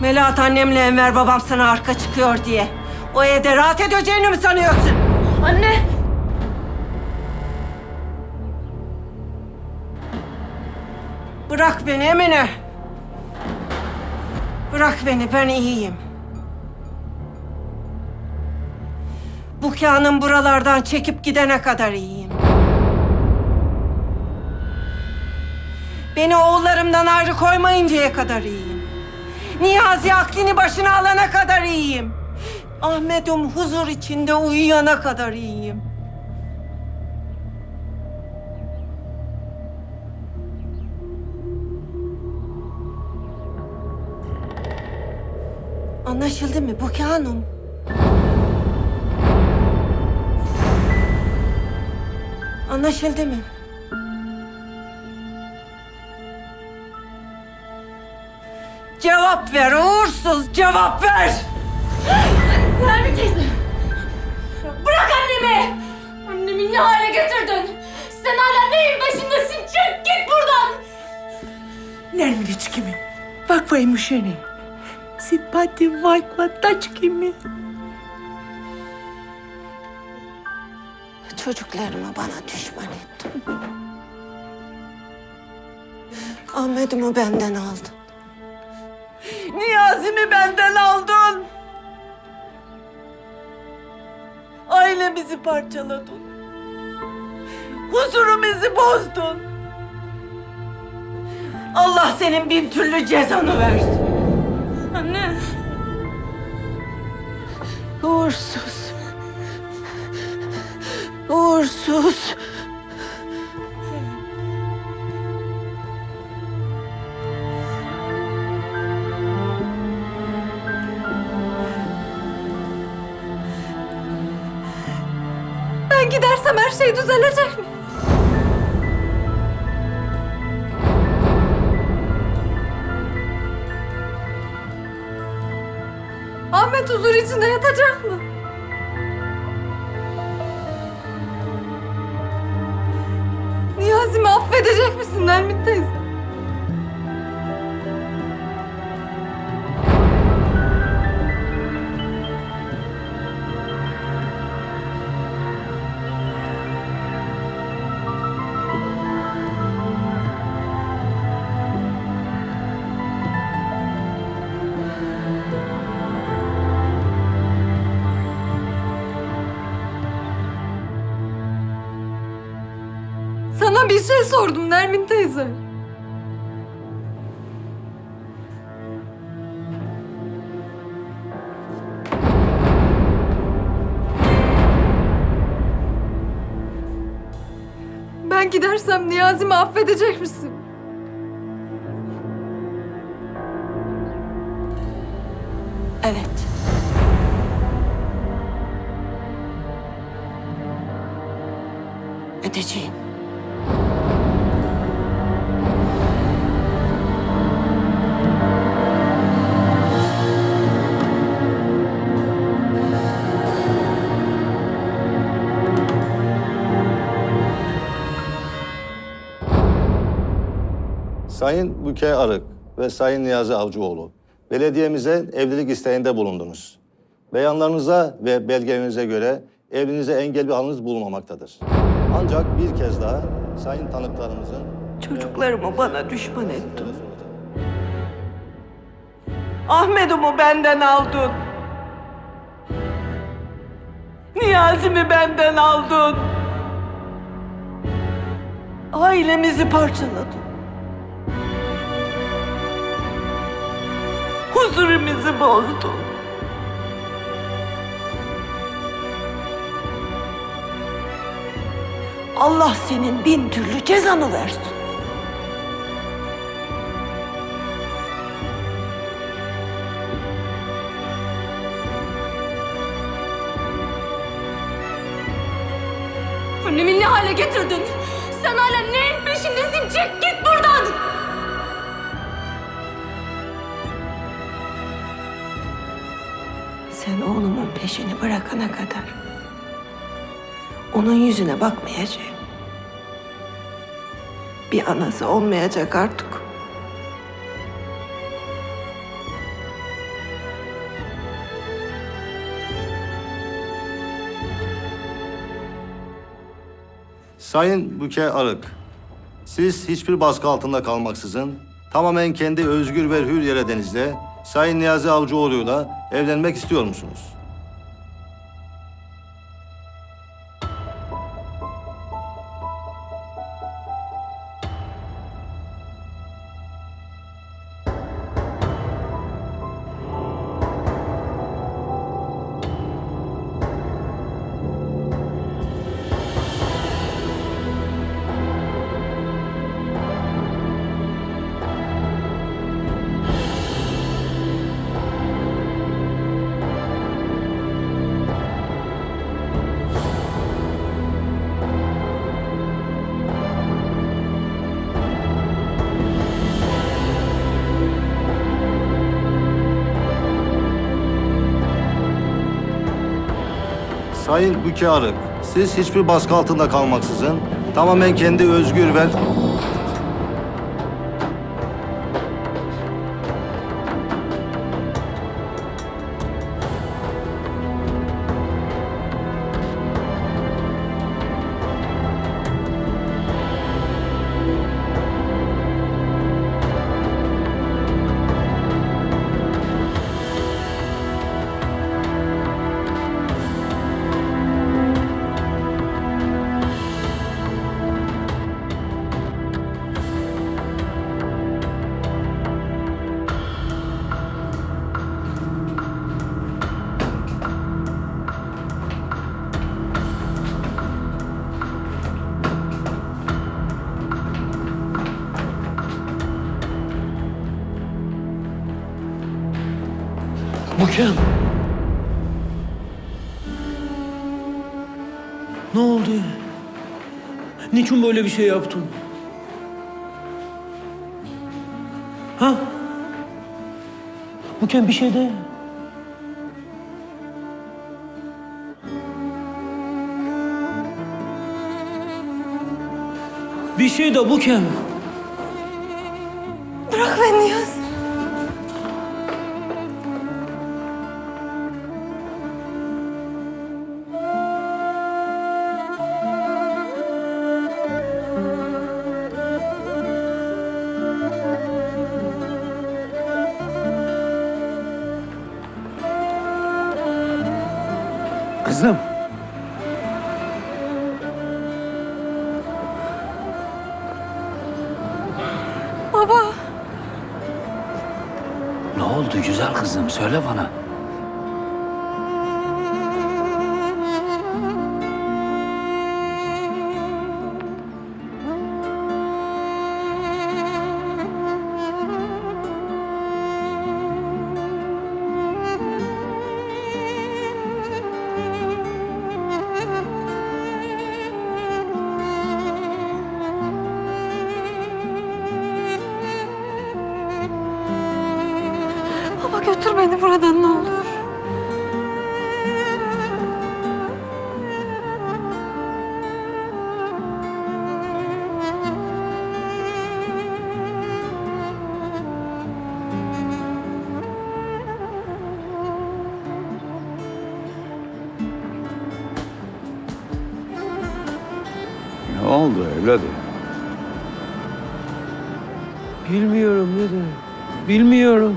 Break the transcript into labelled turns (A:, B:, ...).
A: Melahat annemle Enver babam sana arka çıkıyor diye. O evde rahat edeceğini mi sanıyorsun?
B: Anne!
A: Bırak beni Emine. Bırak beni ben iyiyim. Bu kağının buralardan çekip gidene kadar iyiyim. Beni oğullarımdan ayrı koymayıncaya kadar iyiyim. Niyazi aklini başına alana kadar iyiyim. Ahmet'im huzur içinde uyuyana kadar iyiyim. Anlaşıldı mı Buke Hanım? Anlaşıldı mı? Cevap ver uğursuz cevap ver.
B: Nermin teyze. Bırak annemi. Annemi ne hale getirdin? Sen hala neyin başındasın? Çık git buradan.
C: Nermin hiç kimi? Vakfayı müşeni. Sipati vakva taç kimi?
A: Çocuklarımı bana düşman ettim. Ahmet'imi benden aldı. Niyazi'mi benden aldın. Ailemizi parçaladın. Huzurumuzu bozdun. Allah senin bin türlü cezanı versin.
B: Anne!
A: Uğursuz. Uğursuz.
B: Gidersem her şey düzelecek mi? Ahmet huzur içinde yatacak mı? Niyazi'mi affedecek bir şey sordum Nermin teyze. Ben gidersem Niyazi'mi affedecek misin?
A: Evet. Edeceğim.
D: Sayın Büke Arık ve Sayın Niyazi Avcıoğlu, belediyemize evlilik isteğinde bulundunuz. Beyanlarınıza ve belgelerinize göre evliliğinize engel bir haliniz bulunmamaktadır. Ancak bir kez daha sayın tanıklarımızın...
A: Çocuklarımı bana düşman ettin. Ahmet'imi benden aldın. Niyazi'mi benden aldın. Ailemizi parçaladın. Huzurumuzu bozdun. Allah senin bin türlü cezanı versin.
B: Annemi ne hale getirdin? Sen hala neyin peşindesin? Çık git buradan!
A: ben oğlumun peşini bırakana kadar onun yüzüne bakmayacağım. Bir anası olmayacak artık.
D: Sayın Büke Arık, siz hiçbir baskı altında kalmaksızın tamamen kendi özgür ve hür yere denizde Sayın Niyazi Avcıoğlu'yla evlenmek istiyor musunuz? Sayın Büke Arık, siz hiçbir baskı altında kalmaksızın tamamen kendi özgür ve...
C: Bukem. Ne oldu? Niçin böyle bir şey yaptın? Ha? Bukem bir şey de. Bir şey de Bukem.
A: Bırak Baba.
E: Ne oldu güzel kızım? Söyle bana.
A: Baba götür beni buradan ne olur.
E: Ne oldu evladım?
C: Bilmiyorum ne demek. Bilmiyorum.